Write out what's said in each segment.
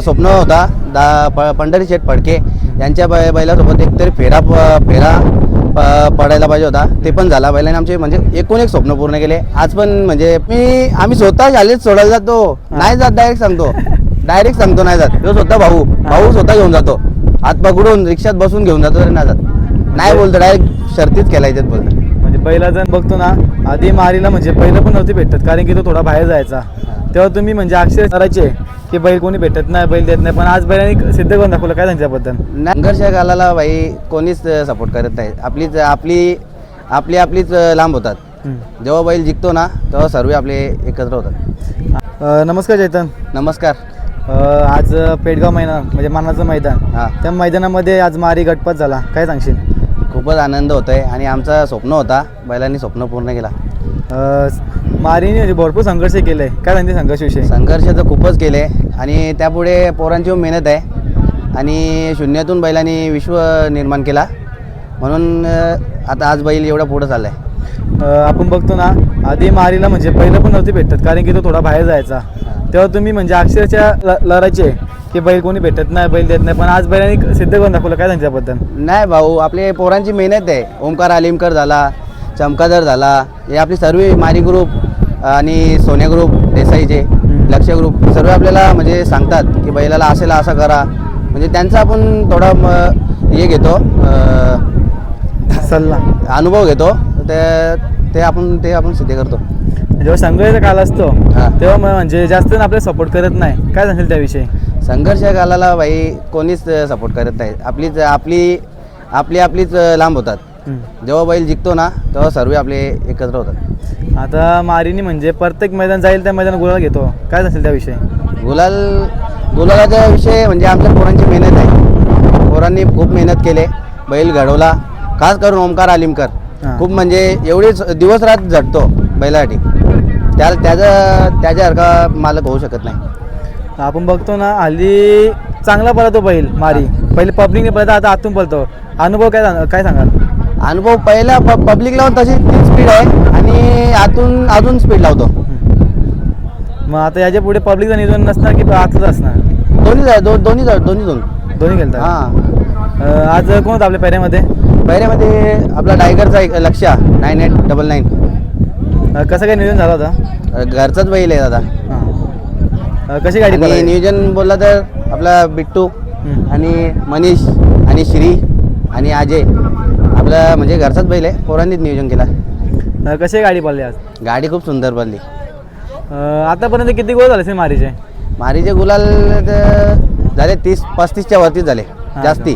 स्वप्न होता दा प पंढरी शेठ फडके यांच्या बै बैलासोबत एकतरी फेरा प- फेरा प- पडायला पाहिजे होता. ते पण झाला. बैलाने आमचे म्हणजे एकूण एक स्वप्न पूर्ण केले. आज पण म्हणजे मी आम्ही स्वतः शाळेत सोडायला जातो. नाही जात डायरेक्ट सांगतो. डायरेक्ट सांगतो नाही जात. तो स्वतः भाऊ. भाऊ स्वतः घेऊन जातो. हात पकडून रिक्षात बसून घेऊन जातो तरी नाही जात. नाही बोलतो डायरेक्ट शर्तीच इथे बोलतो. म्हणजे पहिला जण बघतो ना आधी मारीला म्हणजे पहिलं पण नव्हती भेटत. कारण की तो थोडा बाहेर जायचा. तेव्हा तुम्ही म्हणजे अक्षर करायचे. की बैल कोणी भेटत नाही बैल देत नाही. पण आज बैलांनी सिद्ध करून दाखवलं. काय त्यांच्याबद्दल संघर्ष घालायला भाई कोणीच सपोर्ट करत नाही. आपलीच आपली आपली आपलीच लांब होतात. जेव्हा बैल जिंकतो ना तेव्हा सर्व आपले एकत्र होतात. नमस्कार चैतन. नमस्कार. आज पेडगाव मैदान म्हणजे मानाचं मैदान. हां. त्या मैदानामध्ये आज मारी गटपात झाला. काय सांगशील? खूपच आनंद होत आहे आणि आमचा स्वप्न होता. बैलांनी स्वप्न पूर्ण केला. मारीने म्हणजे भरपूर संघर्ष केले. काय सांगते संघर्षविषयी संघर्ष तर खूपच केले. आणि त्यापुढे पोरांची मेहनत आहे. आणि शून्यातून बैलांनी विश्व निर्माण केला. म्हणून आता आज बैल एवढा पुढं चालला आहे आपण बघतो ना आधी मारीला म्हणजे पहिलं पण नव्हती भेटत. कारण की तो थोडा बाहेर जायचा. तेव्हा तुम्ही म्हणजे अक्षरशः लढायचे की बैल कोणी भेटत नाही बैल देत नाही. पण आज बैलांनी सिद्ध करून दाखवलं. काय त्यांच्याबद्दल? नाही भाऊ आपले पोरांची मेहनत आहे. ओमकार आलिमकर झाला. चमकादर झाला. हे आपली सर्व मारी ग्रुप आणि सोन्या ग्रुप देसाईचे लक्ष ग्रुप सर्व आपल्याला म्हणजे सांगतात की बैलाला असेल असं करा. म्हणजे त्यांचा आपण थोडा हे घेतो सल्ला. अनुभव घेतो. ते ते आपण ते आपण सिद्ध करतो. जेव्हा संघर्ष काल असतो. तेव्हा मग म्हणजे जास्त आपल्याला सपोर्ट करत नाही. काय सांगेल त्याविषयी? संघर्ष घालायला भाई कोणीच सपोर्ट करत नाही. आपलीच आपली आपली आपलीच लांब होतात. जेव्हा बैल जिंकतो ना तेव्हा सर्व आपले एकत्र होतात. आता मारीनी म्हणजे प्रत्येक मैदान जाईल त्या मैदान गुलाल घेतो. काय सांगेल त्याविषयी? गुलाल गुलालाचा विषय म्हणजे आमच्या पोरांची मेहनत आहे. पोरांनी खूप मेहनत केले. बैल घडवला. खास करून ओमकार आलिमकर. खूप म्हणजे एवढीच दिवस रात झटतो बैलासाठी. त्या त्याचा त्याच्यासारखा मालक होऊ शकत नाही. आपण बघतो ना हल्ली चांगला पळतो बैल मारी. पहिले पब्लिकने पळता आता आतून पळतो. अनुभव काय सांग काय सांगाल? अनुभव पहिला प पब्लिक लावून तशी तीच स्पीड आहे आणि आतून अजून स्पीड लावतो. मग आता याच्यापुढे पब्लिकचं नियोजन नसणार की आतच असणार? दोन्ही दो दोन्ही दोन्ही दोन दोन्ही खेळतात हां. अं, आज कोण होतं आपल्या पेऱ्यामध्ये पहिल्यामध्ये आपला टायगरचा एक लक्ष नाईन एट डबल नाईन अं, कसं काय नियोजन झालं होतं? घरचाच बैल आहे दादा. हां. अं, कशी गाडी आणि पळाली? नियोजन बोलला तर आपला बिट्टू हम्म. आणि मनीष आणि श्री आणि अजय. आपला म्हणजे घरचाच बैल आहे. पोरांनीच नियोजन केला. अं, कशी गाडी पडली आज? गाडी खूप सुंदर बनली अं, आतापर्यंत किती गोल झाले मारीचे? मारीचे गुलाल तर झाले तीस पस्तीसच्या वरतीच झाले. जास्ती.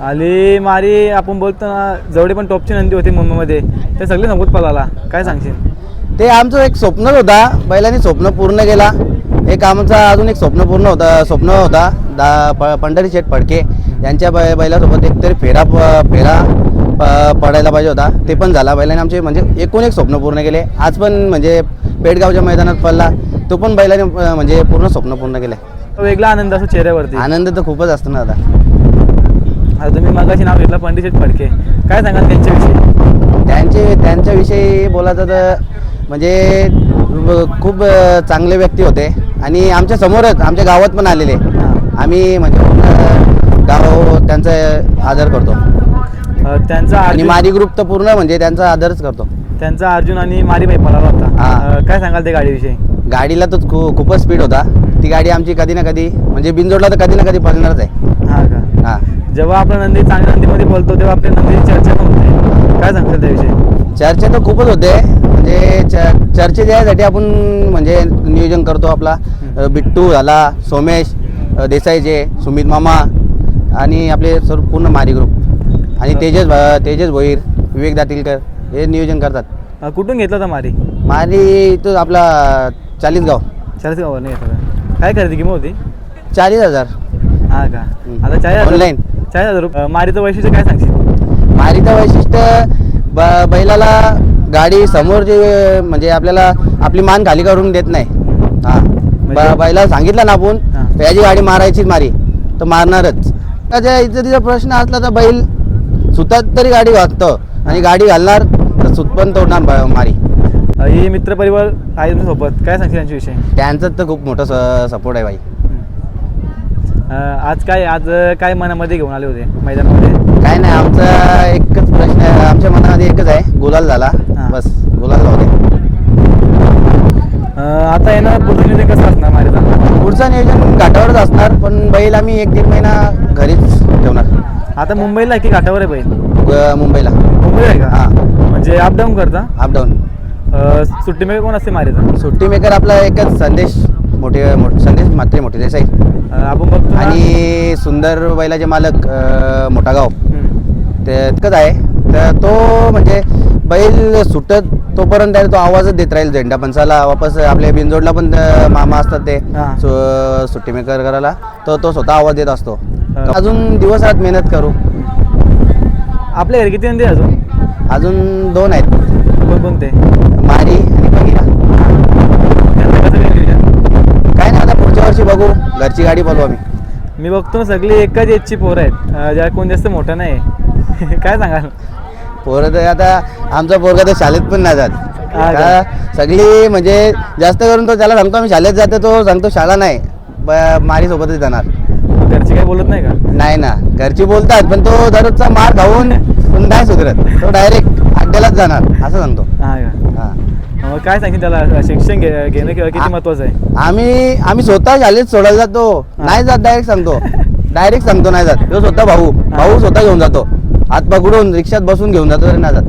आली मारी आपण बोलतो ना जेवढी पण टॉपची नंदी होती मुंबईमध्ये. ते सगळे नव्वद पळाला. काय सांगशील? ते आमचं एक स्वप्नच होता. बैलांनी स्वप्न पूर्ण केला. एक आमचा अजून एक स्वप्न पूर्ण होता स्वप्न होता. दा प पंढरी शेठ फडके यांच्या बै बैलासोबत एकतरी फेरा प फेरा. प पडायला पाहिजे होता. ते पण झाला बैलाने आमचे म्हणजे एकूण एक स्वप्न पूर्ण केले. आज पण म्हणजे पेडगावच्या मैदानात पडला. तो पण बैलाने म्हणजे पूर्ण स्वप्न पूर्ण केलं. वेगळा आनंद असतो चेहऱ्यावरती. आनंद तर खूपच असतो ना आता. आता तुम्ही मगाशी नाव घेतलं पंडित फडके. काय सांगाल त्यांच्याविषयी? त्यांचे त्यांच्याविषयी बोलायचं तर म्हणजे खूप चांगले व्यक्ती होते. आणि आमच्या समोरच आमच्या गावात पण आलेले. आम्ही म्हणजे गाव त्यांचा आदर करतो. अं, त्यांचा आणि अर्जुन मारी ग्रुप तर पूर्ण म्हणजे त्यांचा आदरच करतो. त्यांचा अर्जुन आणि मारीबाई पळाला होता. हां. अं, काय सांगाल त्या गाडीविषयी? गाडीला तर खू खूपच स्पीड होता. ती गाडी आमची कधी ना कधी म्हणजे बिनजोडला तर कधी ना कधी पळणारच आहे. हा का? हां. जेव्हा आपला नंदी चांगल्या नंदीमध्ये बोलतो तेव्हा आपल्या नंदीची चर्चा पण होते. काय सांगताल त्याविषयी? चर्चा तर खूपच होते. म्हणजे च चर्चेच्या यासाठी आपण म्हणजे नियोजन करतो आपला. अ, बिट्टू झाला सोमेश अ, देसाईचे सुमित मामा आणि आपले सर्व पूर्ण मारी ग्रुप. आणि तेजस भ- तेजस भोईर विवेक दातीलकर हे नियोजन करतात. अं, कुठून घेतला होता मारी? मारी तो आपला चाळीसगाव. चाळीस गावावर नाही घेतला का? काय खरेदी किंमत होती? चाळीस हजार. हा का? हम्म. आता चाळीस हजार Online. चाळीस हजार रुपये. अं, मारीचं वैशिष्ट्य काय सांगशील? मारीचं वैशिष्ट्य ब बैलाला गाडी समोर जे म्हणजे आपल्याला आपली मान खाली करून देत नाही. हां. म्हणजे- ब- बैला सांगितलं ना आपण हां. तर याची गाडी मारायचीच मारी. तर मारणारच. त्याच्या इज्जतीचा प्रश्न असला तर बैल सुतात तरी गाडी घालतो आणि गाडी घालणार तर सुत पण तोडणार मारी. ही मित्रपरिवार आहे तुमच्यासोबत काय सांगशील यांच्याविषयी त्यांचं तर खूप मोठं सपोर्ट आहे बाई. आज काय आज काय मनामध्ये घेऊन आले होते मैदानामध्ये? काय नाही आमचा एकच प्रश्न आहे आमच्या मनामध्ये एकच आहे गुलाल झाला. बस गुलाल अं, आता येणार पुढचं नियोजन कसं असणार मारीचा पुढचं नियोजन घाटावरच असणार पण बैल आम्ही एक दीड महिना घरीच ठेवणार. आता मुंबईला की घाटावर आहे बैल? ग- मुंबईला. मुंबईला आहे का? हा. म्हणजे अपडाऊन करता? अपडाऊन अं, सुट्टी मेकर कोण असते मारीचा? सुट्टी मेकर आपला एकच संदेश मोठे मोठे संदेश मात्रे मोठे देसाई. आपण बघतो ना- आणि सुंदर बैलाचे मालक अं, मोठा गाव हम्म. ते तितकंच आहे. तर तो म्हणजे बैल सुटत तोपर्यंत आहे तो आवाजच देत राहील झेंडा पंचाला वापस आपले बिनजोडला पण अं, मामा असतात ते हा. सु- सुट्टी मेकर करायला तर तो स्वतः आवाज देत असतो. अजून दिवस रात मेहनत करू. आपल्या घरी किती नंदी आहे अजून? अजून दोन आहेत. कोणकोणते मारी आणि कसं काय नियोजन? काय नाही आता पुढच्या वर्षी बघू. घरची गाडी बोलू आम्ही. मी बघतो ना सगळी एकाच एजची पोरं आहेत. अं, ज्या कोण जास्त मोठं नाही काय सांगाल? पोरं तर आता आमचा पोरगा तर शाळेत पण नाही जात. हा का? सगळी म्हणजे जास्त करून तो त्याला सांगतो आम्ही शाळेत जातो तो सांगतो शाळा नाही. ब- मारी सोबतच जाणार. घरचे काही बोलत नाही का? नाही ना. घरची बोलतात पण तो दररोजचा मार खाऊन पण नाही सुधरत तो डायरेक्ट अड्ड्यालाच जाणार असं सांगतो. हा का? हा. मग काय सांगेल त्याला? शिक्षण घे घेणं कि- किती महत्वाचं आहे? आम्ही आम्ही स्वतः शाळेत सोडायला जातो. नाही जात डायरेक्ट सांगतो. डायरेक्ट सांगतो नाही जात. तो स्वतः भाऊ. भाऊ स्वतः घेऊन जातो. हात पकडून रिक्षात बसून घेऊन जातो तरी नाही जात.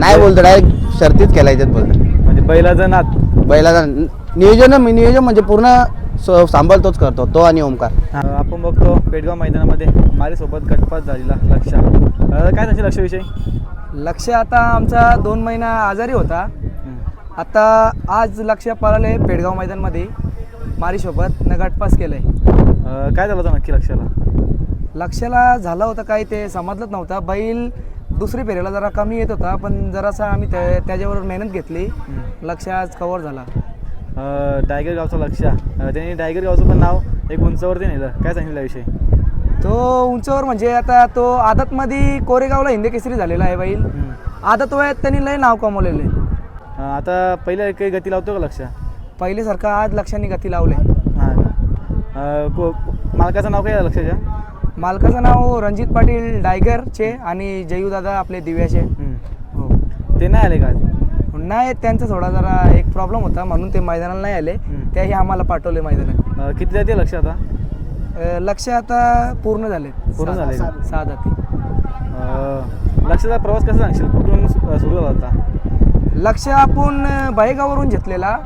नाही बोलतो डायरेक्ट शर्तीच केलायच्यात बोलतो. म्हणजे बैलाचं नात. बैलाचा नियोजन नियोजन म्हणजे पूर्ण स- सांभाळतोच करतो तो आणि ओमकार. आपण बघतो पेडगाव मैदानामध्ये माझ्यासोबत गटपात झालेला लक्ष. काय सांगशील लक्षविषयी? लक्ष आता आमचा दोन महिना आजारी होता. आता आज लक्ष पळाले पेडगाव मैदानमध्ये. मारीसोबत न गटपास केलंय. काय झालं होतं नक्की लक्षाला? लक्षाला झालं होतं काही ते समजलंच नव्हतं. बैल दुसरी फेरीला जरा कमी येत होता पण जरासा आम्ही त्या- त्याच्यावर मेहनत घेतली. लक्ष आज कव्हर झाला. अं, डायगर गावचा लक्ष त्यांनी डायगर गावचं पण नाव एक उंचावरती नेलं. काय सांगितलं याविषयी? तो उंचावर म्हणजे आता तो आदतमध्ये कोरेगावला हिंदी केसरी झालेला आहे बैल. आदत वयात त्यांनी लय नाव कमवलेलं. आता पहिल्या काही गती लावतो का लक्ष? पहिल्यासारखं आज लक्षांनी गती लावले. हां. को- मालकाचं नाव काय आहे लक्षाच्या मालकाचं नाव रणजित पाटील डायगरचे आणि जयू दादा आपले दिव्याचे. हो. ते नाही आले का आज? नाही त्यांचा थोडा जरा एक प्रॉब्लेम होता म्हणून ते मैदानाला नाही आले. त्याही आम्हाला पाठवले मैदानात अं, किती जाते लक्ष आता? अं, लक्ष आता पूर्ण झाले. पूर्ण झाले का? सहा जाती. अं, लक्षाचा प्रवास कसा सांगशील? कुठून सु- सुरू झाला होता? लक्ष आपण अं, बाहेगावरून घेतलेला.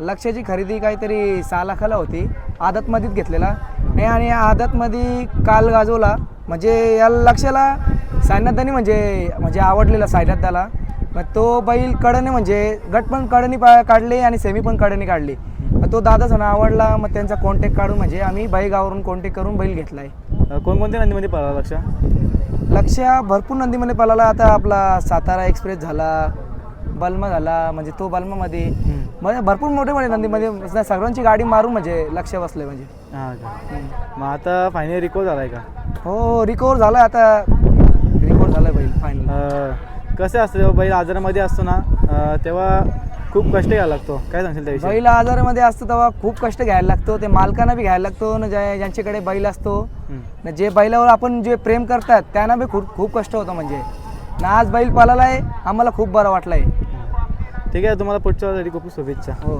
लक्षाची खरेदी काहीतरी सहा लाखाला होती. आदतमध्येच घेतलेला. नाही आणि आदतमध्ये काल गाजवला. म्हणजे या लक्षाला सायनाथानी म्हणजे म्हणजे आवडलेला सायनाथाला मग तो बैल कडने म्हणजे गट पण कडनी काढले आणि सेमी पण कडनी काढली. मग तो दादा सण आवडला मग त्यांचा कॉन्टॅक्ट काढून म्हणजे आम्ही बाईगावरून कॉन्टॅक्ट करून बैल घेतला आहे अं, कोणकोणत्या नंदीमध्ये पळाला लक्ष लक्ष भरपूर नंदीमध्ये पळाला. आता आपला सातारा एक्सप्रेस झाला बल्मा झाला म्हणजे तो बल्मामध्ये. म्हणजे भरपूर मोठे मोठे नंदीमध्ये सगळ्यांची गाडी मारून म्हणजे लक्ष बसले म्हणजे. मग आता फायनल रिकॉर्ड झाला आहे का? हो रिकवर झाला आता. रिकवर झाला बैल फायनल कसं असतं बैल आजारामध्ये असतो ना तेव्हा खूप कष्ट घ्यायला लागतो. काय सांगशील त्याविषयी? बैल आजारामध्ये असतो तेव्हा खूप कष्ट घ्यायला लागतो. ते मालकांना बी घ्यायला लागतो न ज्या ज्यांच्याकडे बैल असतो. न जे बैलावर आपण जे प्रेम करतात त्यांना बी खूप खूप कष्ट होतं म्हणजे. ना आज बैल पालाला आहे आम्हाला खूप बरं वाटलं आहे ठीक आहे तुम्हाला पुढच्या वेळी खूप शुभेच्छा. हो